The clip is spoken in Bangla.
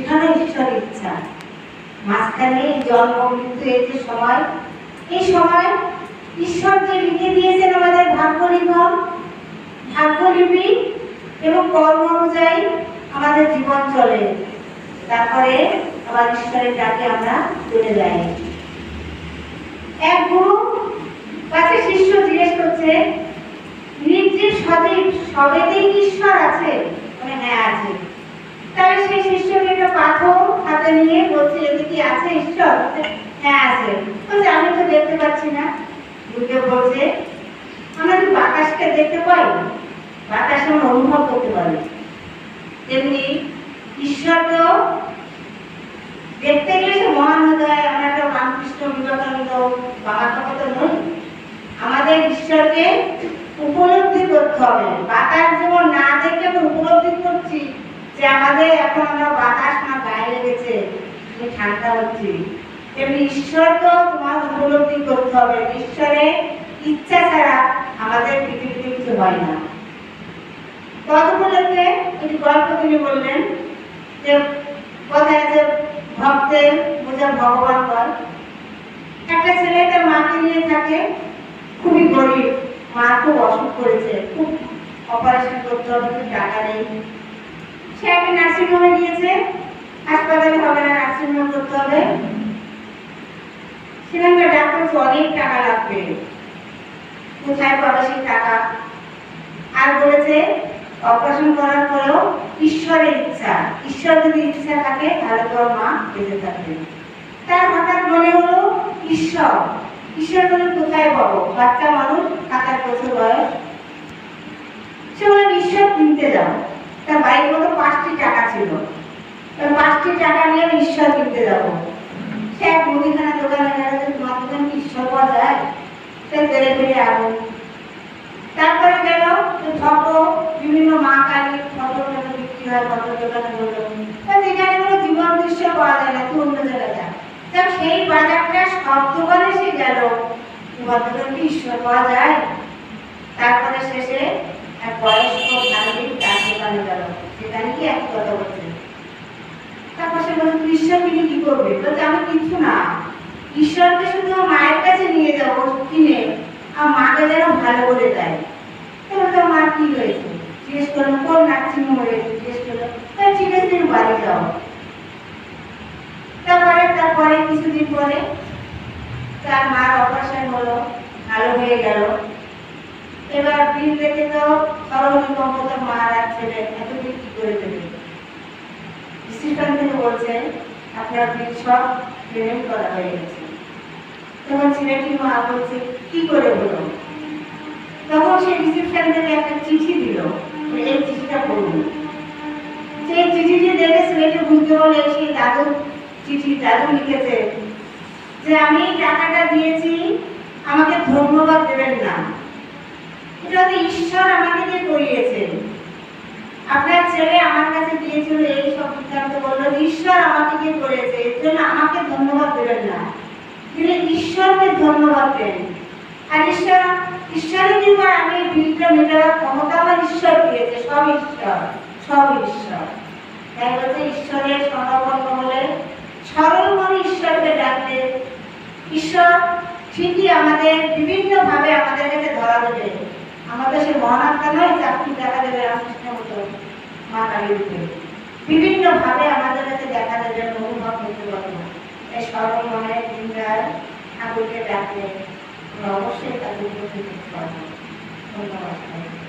সেখানে ঈশ্বরের ইচ্ছা। মাঝখানে জন্ম, মৃত্যু, এই সময় এই সময় ঈশ্বর যে লিখে দিয়েছেন আমাদের ভাগ্য লিখন ভাগ্যলিপি এবং কর্ম অনুযায়ী আমাদের জীবন চলে। তারপরে আবার ঈশ্বরের ডাকে আমরা চলে যাই। এক গুরু কাছে শিষ্য জিজ্ঞেস করছে, নির্জীব সজীব সবেতেই ঈশ্বর আছে? মানে হ্যাঁ আছে। তাহলে সেই শিষ্যকে একটা পাথর হাতে নিয়ে বলছে এতে কি আছে ঈশ্বর? হ্যাঁ আছে। বলছে, আমি তো দেখতে পাচ্ছি না। বুঝে বলছে, আমরা কি বাতাসকে দেখতে পাই বাতাস আমরা অনুভব করতে পারি তেমনি ঈশ্বরকেও দেখতে গেলে সে মহান হতে হয় আমরা তো রামকৃষ্ণ বিবেকানন্দ বাবা তো নই। আমাদের ঈশ্বরকে উপলব্ধি করতে হবে। বাতাস যেমন না দেখে উপলব্ধি যে আমাদের এখন বাতাস না, গায়ে লেগেছে ঠান্ডা হচ্ছি। তেমনি ঈশ্বরকেও তোমার উপলব্ধি করতে হবে। ঈশ্বরের ইচ্ছা ছাড়া আমাদের পৃথিবীতে কিছু হয় না। একটি গল্প তিনি বললেন, যে যে ভক্তের বোঝা ভগবান বল একটা ছেলে তার মাকে নিয়ে থাকে, খুবই গরিব। মা খুব অসুখ করেছে, খুব অপারেশন করতে হবে টাকা নেই। সে একটা নার্সিংহোমে গিয়েছে। হাসপাতালে হবে না, নার্সিংহোম করতে হবে। সেখানকার ডাক্তার অনেক টাকা লাগবে। কোথায় পাবে সেই টাকা? আর বলেছে, অপারেশন করার পরেও ঈশ্বরের ইচ্ছা। ঈশ্বর যদি ইচ্ছা থাকে, তাহলে তোর মা বেঁচে থাকবে। তার হঠাৎ মনে হলো, ঈশ্বর ঈশ্বর বলে কোথায় পাবো? বাচ্চা মানুষ, সাত আট বছর বয়স। সে বলে ঈশ্বর কিনতে যাও তার বাড়ির মতো পাঁচটি টাকা ছিল। পাঁচটি টাকা নিয়ে আমি ঈশ্বর কিনতে যাব। সে এক মুদিখানা দোকানে গেল তোমার দোকানে কি ঈশ্বর পাওয়া যায় সে তেরে ফেলে আগুন তারপরে গেল ফটো, বিভিন্ন মা কালীর ফটো বিক্রি হয় ফটো দোকানে বলল, তা যেখানে কোনো জীবন দৃশ্য পাওয়া যায় না, তুই অন্য জায়গায় যা। যাক সেই বাজারটা সব দোকানে সে গেল। তোমার কি ঈশ্বর পাওয়া যায়? তারপরে শেষে এক বয়স্ক নারী তার দোকানে গেল সেখানে কি এক কথা বলছে। তারপর সে বলছে ঈশ্বর কিনে কি করবে? বলছে, আমি কিছু না। ঈশ্বরকে শুধু মায়ের কাছে নিয়ে যাব, কিনে। আর মাকে যেন ভালো করে দেয়। তাহলে তো মা কি হয়েছে? জিজ্ঞেস করল, কোন নার্সিং হোম হয়েছে জিজ্ঞেস করল, "তা ঠিক আছে তুমি বাড়ি যাও। তারপরে তারপরে, কিছুদিন পরে তার মার অপারেশন হলো, ভালো হয়ে গেল। এবার বিল দেখে তো সরভূমিকম্প তার মা আর ছেলে এত বিল কি করে দেবে রিসিপশন থেকে বলছে, আপনার বিল সব পেমেন্ট করা হয়ে গেছে। তখন ছেলেটির মা বলছে, কি করে হলো? তখন সে রিসিপশন থেকে একটা চিঠি দিল। এই চিঠিটা পড়ুন। সেই চিঠিটি দেখে ছেলেটি বুঝতে পারলে, সেই দাদু চিঠি দাদু লিখেছে যে, আমি টাকাটা দিয়েছি, আমাকে ধন্যবাদ দেবেন না। আপনার ছেলে আমার কাছে গিয়েছিল এই সব বলল, ঈশ্বর আমাকে করেছে, এর জন্য আমাকে ধন্যবাদ দেবেন না। তিনি ঈশ্বরকে ধন্যবাদ দেন। আর ঈশ্বর, ঈশ্বরের আমি ক্ষমতা আমার ঈশ্বর দিয়েছে, সব ঈশ্বর সব ঈশ্বর। তাই বলছে ঈশ্বরের সমাপন্ন হলে সরল মনে ঈশ্বরকে ডাকলে ঈশ্বর ঠিকই আমাদের বিভিন্ন ভাবে আমাদের কাছে ধরা দেবে। আমাদের সে মহান আত্মা নয় চাকরি দেখা দেবে রামকৃষ্ণের মতো মা কালী রূপে। বিভিন্ন ভাবে আমাদের কাছে দেখা দেবে অনুভব হতে পারব এই সর্বমনে মনে দিনরাত ঠাকুরকে ডাকলে অবশ্যই তাদের উপস্থিত ধন্যবাদ।